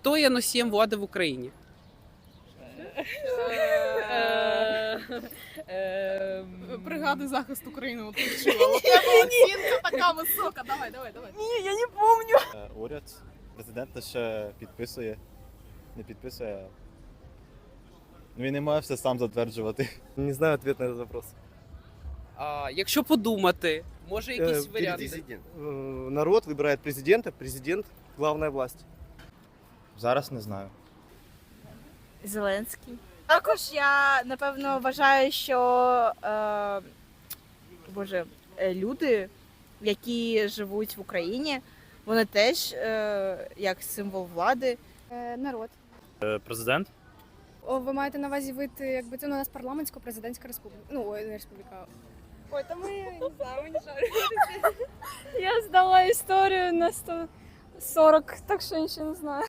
Хто є носієм влади в Україні? Бригади захисту України отримала. У тебе оцінка така висока. Давай, давай, давай. Е, Уряд, президент лише підписує. Не підписує. а- Ну він не має все сам затверджувати. Не знаю ответ на этот вопрос. А, якщо подумати, може якісь Е, варіанти? Э, Народ выбирает президента, президент – главная власть. Зараз не знаю. Зеленський. Також я напевно вважаю, що е, боже, е, люди, які живуть в Україні, вони теж е, як символ влади. Е, Народ. Президент? О, ви маєте на увазі вийти, якби це у нас парламентсько-президентська республіка. Ну, ой, не республіка. Ой, та ми не знаю, не. Я здала історію на 140, так що нічого не знаю.